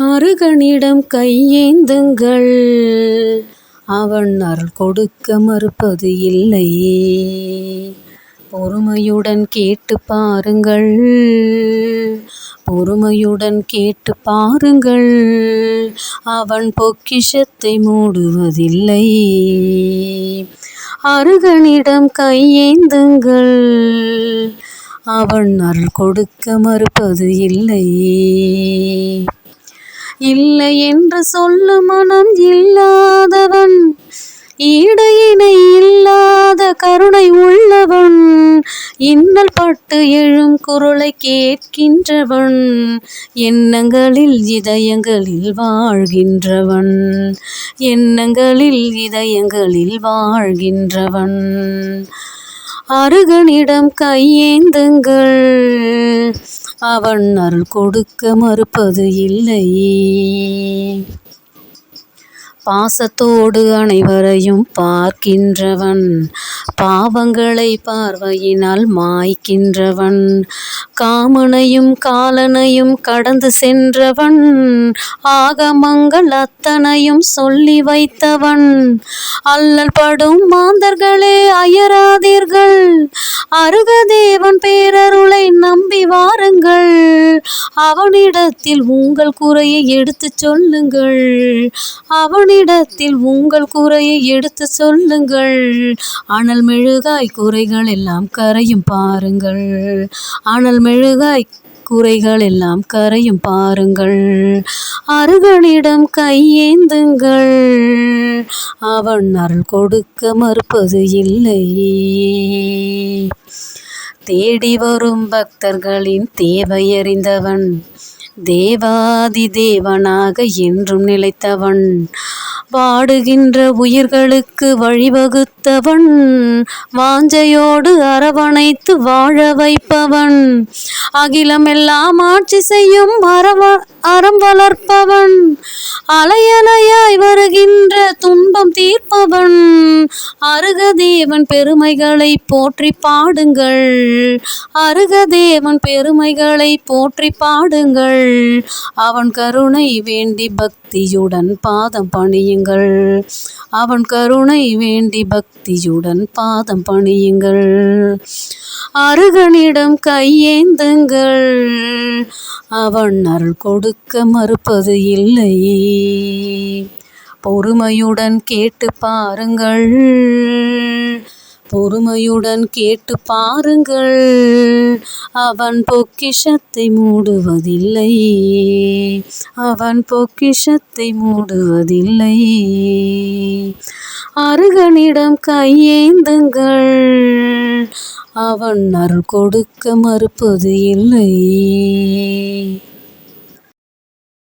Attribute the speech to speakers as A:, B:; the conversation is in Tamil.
A: அருகனிடம் கையேந்துங்கள். அவன் அருள் கொடுக்க மறுப்பது இல்லை. பொறுமையுடன் கேட்டு பாருங்கள். பொறுமையுடன் கேட்டு பாருங்கள். அவன் பொக்கிஷத்தை மூடுவதில்லை. அருகனிடம் கையேந்துங்கள். அவன் அருள் கொடுக்க மறுப்பது இல்லை. இல்லை என்று சொல்லும் மனம் இல்லாதவன் இடையினை இல்லாத கருணை உள்ளவன் இன்னல் பட்டு எழும் குரலை கேட்கின்றவன் எண்ணங்களில் இதயங்களில் வாழ்கின்றவன் எண்ணங்களில் இதயங்களில் வாழ்கின்றவன். அருகனிடம் கையேந்துங்கள் அவன் அருள் கொடுக்க மறுப்பது இல்லை. பாசத்தோடு அனைவரையும் பார்க்கின்றவன் பாவங்களை பார்வையினால் மாய்க்கின்றவன் காமனையும் காலனையும் கடந்து சென்றவன் ஆகமங்கள் அத்தனையும் சொல்லி வைத்தவன். அல்லல் படும் மாந்தர்களே அயராதீர்கள். அருகதேவன் பேரருளை அவனிடத்தில் உங்கள் குறையை எடுத்துச் சொல்லுங்கள். அவனிடத்தில் உங்கள் குறையை எடுத்து சொல்லுங்கள். அனல் மெழுகாய் குறைகள் எல்லாம் கரையும் பாருங்கள். அனல் மெழுகாய் குறைகள் எல்லாம் கரையும் பாருங்கள். அருகனிடம் கையேந்துங்கள். அவன் அருள் கொடுக்க மறுப்பது இல்லை. தேடி வரும் பக்தர்களின் தேவையறிந்தவன். தேவாதி தேவனாக என்றும் நிலைத்தவன். வாடுகின்ற உயிர்களுக்கு வழிவகுத்தவன் வாஞ்சையோடு அரவணைத்து வாழ வைப்பவன். அகிலமெல்லாம் ஆட்சி செய்யும் அரவ அறம் வளர்ப்பவன். அலையலையாய் வருகின்ற துன்பம் தீர்ப்பவன். அருகதேவன் பெருமைகளை போற்றி பாடுங்கள். அருகதேவன் பெருமைகளை போற்றி பாடுங்கள். அவன் கருணை வேண்டி பக்தி பக்தியுடன் பாதம் பணியுங்கள். அவன் கருணை வேண்டி பக்தியுடன் பாதம் பணியுங்கள். அருகனிடம் கையேந்துங்கள். அவன் அருள் கொடுக்க மறுப்பது இல்லை. பொறுமையுடன் கேட்டு பாருங்கள். பொறுமையுடன் கேட்டு பாருங்கள். அவன் பொக்கிஷத்தை மூடுவதில்லை. அவன் பொக்கிஷத்தை மூடுவதில்லை. அருகனிடம் கையேந்துங்கள். அவன் அருள் கொடுக்க மறுப்பது இல்லை.